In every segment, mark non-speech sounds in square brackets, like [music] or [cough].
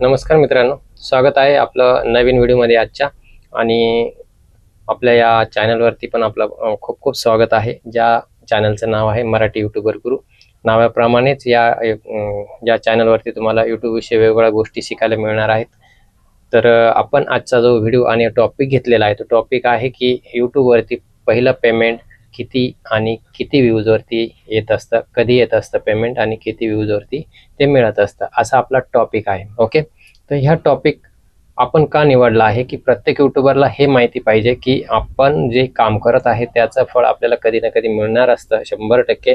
नमस्कार मित्रांनो स्वागत आहे आपलं नवीन व्हिडिओमध्ये आजच्या. आणि आपल्या या चॅनलवरती पण आपलं खूप खूप स्वागत आहे. ज्या चॅनलचं नाव आहे मराठी यूट्यूबर गुरु. नावाप्रमाणेच या या चॅनलवरती तुम्हाला यूट्यूबविषयी वेगवेगळ्या गोष्टी शिकायला मिळणार आहेत. तर आपण आजचा जो व्हिडिओ आणि टॉपिक घेतलेला आहे तो टॉपिक आहे की यूट्यूबवरती पहिलं पेमेंट किती आणि किती व्ह्यूजवरती येत असतं कधी येत असतं पेमेंट आणि किती व्ह्यूजवरती ते मिळत असतं असा आपला टॉपिक आहे ओके तर ह्या टॉपिक आपण का निवडला आहे की प्रत्येक युट्यूबरला हे माहिती पाहिजे की आपण जे काम करत आहे त्याचं फळ आपल्याला कधी ना कधी मिळणार असतं शंभर टक्के.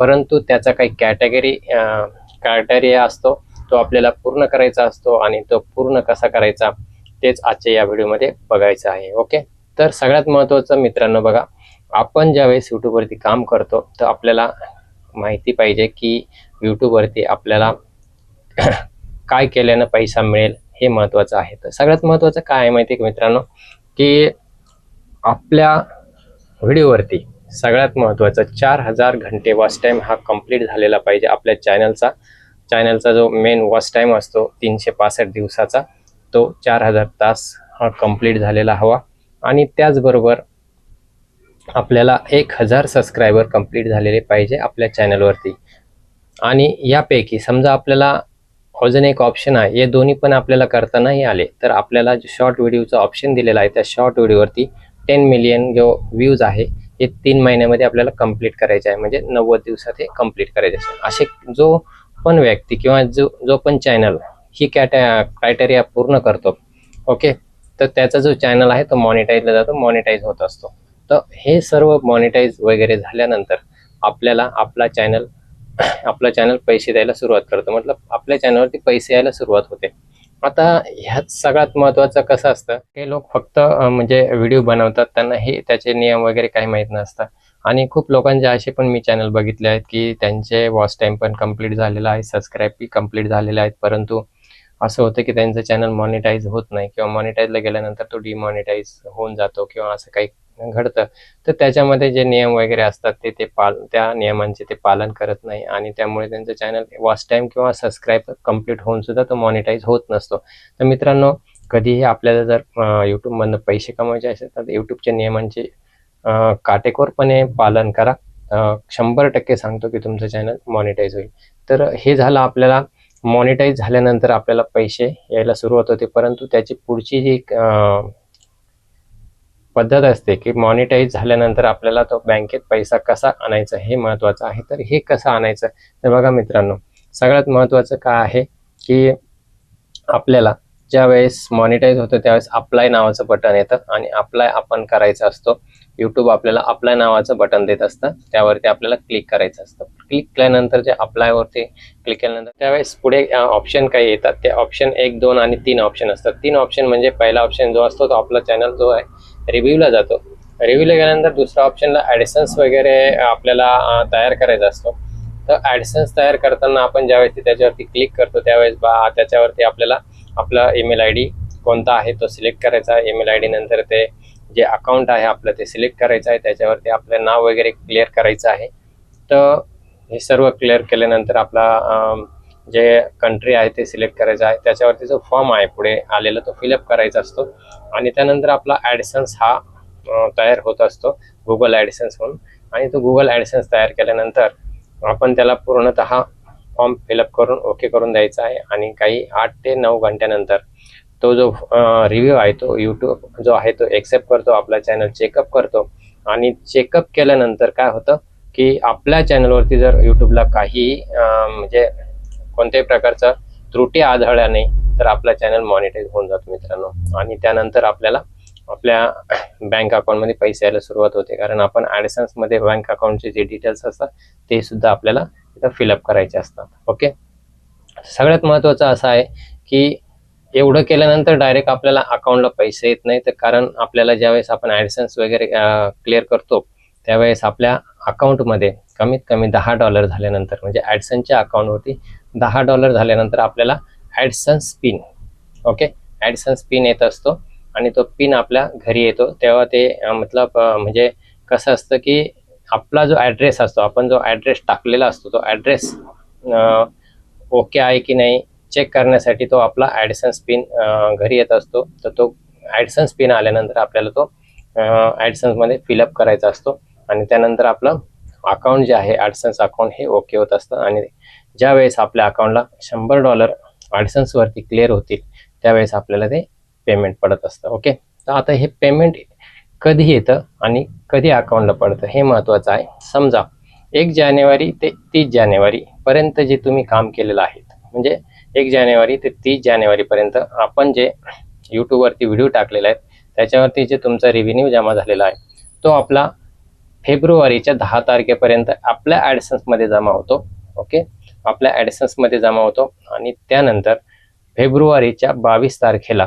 परंतु त्याचा काही कॅटेगरी क्रायटेरिया असतो तो आपल्याला पूर्ण करायचा असतो आणि तो पूर्ण कसा करायचा तेच आजच्या या व्हिडिओमध्ये बघायचं आहे ओके तर सगळ्यात महत्त्वाचं मित्रांनो बघा आपण ज्यावेळेस यूट्यूबवरती काम करतो तर आपल्याला माहिती पाहिजे की यूट्यूबवरती आपल्याला [clears throat] काय केल्यानं पैसा मिळेल हे महत्त्वाचं आहे. तर सगळ्यात महत्त्वाचं काय आहे माहिती आहे का मित्रांनो? की आपल्या व्हिडिओवरती सगळ्यात महत्त्वाचं चार हजार घंटे वॉच टाईम हा कंप्लीट झालेला पाहिजे आपल्या चॅनलचा चॅनलचा जो मेन वॉच टाईम असतो तीनशे पासष्ट दिवसाचा तो चार हजार तास हा कंप्लीट झालेला हवा. आणि त्याचबरोबर आपल्याला एक हजार सबस्क्रायबर कंप्लीट झालेले पाहिजे आपल्या चॅनलवरती आणि यापैकी समजा आपल्याला अजून एक ऑप्शन आहे हे दोन्ही पण आपल्याला करता नाही आले तर आपल्याला जो शॉर्ट व्हिडिओचा ऑप्शन दिलेला आहे त्या शॉर्ट व्हिडिओवरती टेन मिलियन जो व्ह्यूज आहे हे तीन महिन्यामध्ये आपल्याला कंप्लीट करायचे आहे. म्हणजे नव्वद दिवसात हे कंप्लीट करायचे आहे. असे जो पण व्यक्ती किंवा जो जो पण चॅनल ही कॅट क्रायटेरिया पूर्ण करतो ओके तर त्याचा जो चॅनल आहे तो मॉनिटाईजला जातो मॉनिटाईज होत असतो. तर हे सर्व मॉनिटाईज वगैरे झाल्यानंतर आपल्याला आपला चॅनल [clears throat] आपला चॅनल पैसे द्यायला सुरुवात करतो. मतलब आपल्या चॅनलवरती पैसे यायला सुरुवात होते. आता ह्यात सगळ्यात महत्त्वाचं कसं असतं? हे लोक फक्त म्हणजे व्हिडिओ बनवतात. त्यांना हे त्याचे नियम वगैरे काही माहीत नसतात आणि खूप लोकांचे असे पण मी चॅनल बघितले आहेत की त्यांचे वॉच टाईम पण कंप्लीट झालेला आहे. सबस्क्राईबही कंप्लीट झालेले आहेत. परंतु असं होतं की त्यांचं चॅनल मॉनिटाईज होत नाही. किंवा मॉनिटाईजला गेल्यानंतर तो डिमॉनिटाईज होऊन जातो. किंवा असं काही घडतं. तर त्याच्यामध्ये जे नियम वगैरे असतात ते ते पाल त्या नियमांचे ते पालन करत नाही आणि त्यामुळे त्यांचं चॅनल वॉच टाईम किंवा सबस्क्राईब कंप्लीट होऊन सुद्धा तो मॉनिटाईज होत नसतो. तर मित्रांनो कधीही आपल्याला जर यूट्यूबमधनं पैसे कमवायचे असेल तर यूट्यूबच्या नियमांचे काटेकोरपणे पालन करा. शंभर टक्के सांगतो की तुमचं चॅनल मॉनिटाईज होईल. तर हे झालं आपल्याला मॉनिटाईज झाल्यानंतर आपल्याला पैसे यायला सुरुवात होते. परंतु त्याची पुढची जी पद्धत असते की मॉनिटाईज झाल्यानंतर आपल्याला तो बँकेत पैसा कसा आणायचा हे महत्त्वाचं आहे. तर हे कसं आणायचं? तर बघा मित्रांनो सगळ्यात महत्त्वाचं काय आहे की आपल्याला ज्या वेळेस मॉनिटाईज होतं त्यावेळेस अप्लाय नावाचं बटन येतं आणि अप्लाय आपण करायचं असतो. यूट्यूब आपल्याला अप्लाय नावाचं बटन देत असतं. त्यावरती आपल्याला क्लिक करायचं असतं. क्लिक केल्यानंतर जे अप्लायवरती क्लिक केल्यानंतर त्यावेळेस पुढे ऑप्शन काही येतात? ते ऑप्शन एक दोन आणि तीन ऑप्शन असतात. तीन ऑप्शन म्हणजे पहिला ऑप्शन जो असतो तो आपला चॅनल जो आहे रिव्ह्यूला जातो. रिव्ह्यूला गेल्यानंतर दुसऱ्या ऑप्शनला ॲडिसन्स वगैरे आपल्याला तयार करायचा असतो. तर ॲडिसन्स तयार करताना आपण ज्यावेळेस त्याच्यावरती क्लिक करतो त्यावेळेस बा त्याच्यावरती आपल्याला आपला ईमेल आय डी कोणता आहे तो सिलेक्ट करायचा. आहे ईमेल आय डी नंतर ते जे अकाउंट आहे आपलं ते सिलेक्ट करायचं आहे. त्याच्यावरती आपलं नाव वगैरे क्लिअर करायचं आहे. तर हे सर्व क्लिअर केल्यानंतर आपला जे कंट्री आहे ते सिलेक्ट करायचं आहे त्याच्यावरती जो फॉर्म आहे पुढे आलेला तो फिलअप करायचा असतो. आणि त्यानंतर आपला ॲडिसन्स हा तयार होत असतो गुगल ॲडिसन्स म्हणून. आणि तो गुगल ॲडिसन्स तयार केल्यानंतर आपण त्याला पूर्णतः फॉर्म फिलअप करून ओके करून द्यायचा आहे. आणि काही आठ ते नऊ घंट्यानंतर तो जो रिव्ह्यू आहे तो यूट्यूब जो आहे तो एक्सेप्ट करतो आपला चॅनल चेकअप करतो. आणि चेकअप केल्यानंतर काय होतं की आपल्या चॅनलवरती जर यूट्यूबला काही म्हणजे कोणत्याही प्रकारचा त्रुटी आढळल्या नाही तर आपला चॅनल मॉनिटाईज होऊन जातो मित्रांनो. आणि त्यानंतर आपल्याला आपल्या बँक अकाउंटमध्ये पैसे यायला सुरुवात होते. कारण आपण ॲडिसन्समध्ये बँक अकाउंटचे जे डिटेल्स असतात ते सुद्धा आपल्याला तिथं फिलअप करायचे असतात. ओके सगळ्यात महत्त्वाचं असं आहे की एवढं केल्यानंतर डायरेक्ट आपल्याला अकाउंटला पैसे येत नाही तर कारण आपल्याला ज्यावेळेस आपण ॲडिसन्स वगैरे क्लिअर करतो त्यावेळेस आपल्या अकाउंटमध्ये कमीत कमी दहा डॉलर झाल्यानंतर म्हणजे ॲडसनच्या अकाउंटवरती दहा डॉलर झाल्यानंतर आपल्याला AdSense pin okay? AdSense pin येत असतो आणि तो पिन आपल्या घरी येतो. तेव्हा ते मतलब म्हणजे कसं असतं की आपला जो ॲड्रेस असतो आपण जो ॲड्रेस टाकलेला असतो तो ॲड्रेस ओके आहे की नाही चेक करण्यासाठी तो आपला ॲडसन्स पिन घरी येत असतो. तर तो ॲडसन्स पिन आल्यानंतर आपल्याला तो ॲडसन्समध्ये फिलअप करायचा असतो आणि त्यानंतर आपलं अकाउंट जे आहे ॲडसन्स अकाउंट हे ओके होत असतं. आणि ज्या वेळेस आपल्या अकाउंटला शंभर डॉलर ॲडसन्सवरती क्लिअर होतील त्यावेळेस आपल्याला ते पेमेंट पडत असतं. ओके तर आता हे पेमेंट कधी येतं आणि कधी अकाउंटला पडतं हे महत्त्वाचं आहे. समजा एक जानेवारी ते तीस जानेवारीपर्यंत जे तुम्ही काम केलेलं आहे म्हणजे एक जानेवारी ते तीस जानेवारीपर्यंत आपण जे यूट्यूबवरती व्हिडिओ टाकलेला आहे त्याच्यावरती जे तुमचा रेव्हेन्यू जमा झालेला आहे तो आपला फेब्रुवारीच्या दहा तारखेपर्यंत आपल्या ॲडसन्समध्ये जमा होतो. ओके? आपल्या ॲडसन्समध्ये जमा होतो. आणि त्यानंतर फेब्रुवारीच्या बावीस तारखेला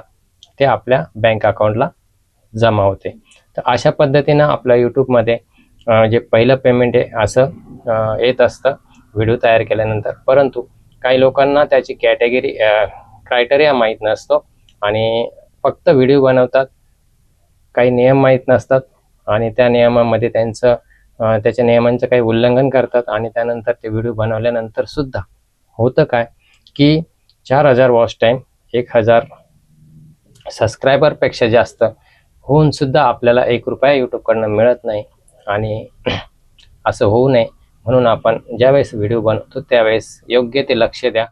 ते आपल्या बँक अकाउंटला जमा होते. तर अशा पद्धतीनं आपल्या यूट्यूबमध्ये जे पहिलं पेमेंट आहे असं येत असतं व्हिडिओ तयार केल्यानंतर. परंतु काही लोकांना त्याची कॅटेगरी क्रायटेरिया माहीत नसतो. आणि फक्त व्हिडिओ बनवतात. काही नियम माहीत नसतात. आणि त्या नियमामध्ये त्यांचं त्याच्या नियमांचं काही उल्लंघन करतात आणि त्यानंतर ते व्हिडिओ बनवल्यानंतर सुद्धा होतं काय की चार हजार वॉच टाईम एक हजार सबस्क्रायबरपेक्षा जास्त होऊन सुद्धा आपल्याला एक रुपया यूट्यूबकडनं मिळत नाही आणि [clears throat] असं होऊ नये म्हणून आपण ज्यावेळेस व्हिडिओ बनवतो त्यावेळेस योग्य ते लक्ष द्या.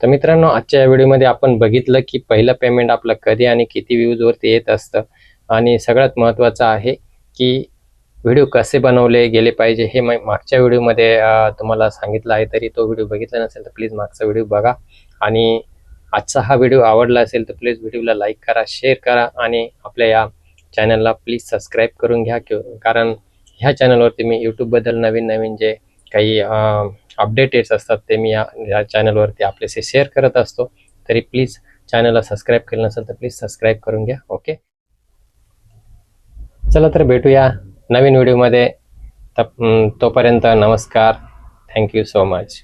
तर मित्रांनो आजच्या या व्हिडिओमध्ये आपण बघितलं की पहिलं पेमेंट आपलं कधी आणि किती व्ह्यूजवरती येत असतं. आणि सगळ्यात महत्त्वाचं आहे की व्हिडिओ कसे बनवले गेले पाहिजे हे मागच्या व्हिडिओमध्ये तुम्हाला सांगितलं आहे. तरी तो व्हिडिओ बघितला नसेल तर प्लीज मागचा व्हिडिओ बघा. आणि आजचा हा व्हिडिओ आवडला असेल तर प्लीज व्हिडिओला लाईक करा शेअर करा आणि आपल्या या चॅनलला प्लीज सबस्क्राईब करून घ्या. किंवा कारण ह्या चॅनलवरती मी यूट्यूबबद्दल नवीन नवीन जे काही अपडेटेड्स असतात ते मी या या चॅनलवरती आपल्याशी शेअर करत असतो. तरी प्लीज चॅनलला सबस्क्राईब केलं नसेल तर प्लीज सबस्क्राईब करून घ्या. ओके? चला तर भेटूया नवीन व्हिडिओमध्ये. तप तोपर्यंत नमस्कार. Thank you so much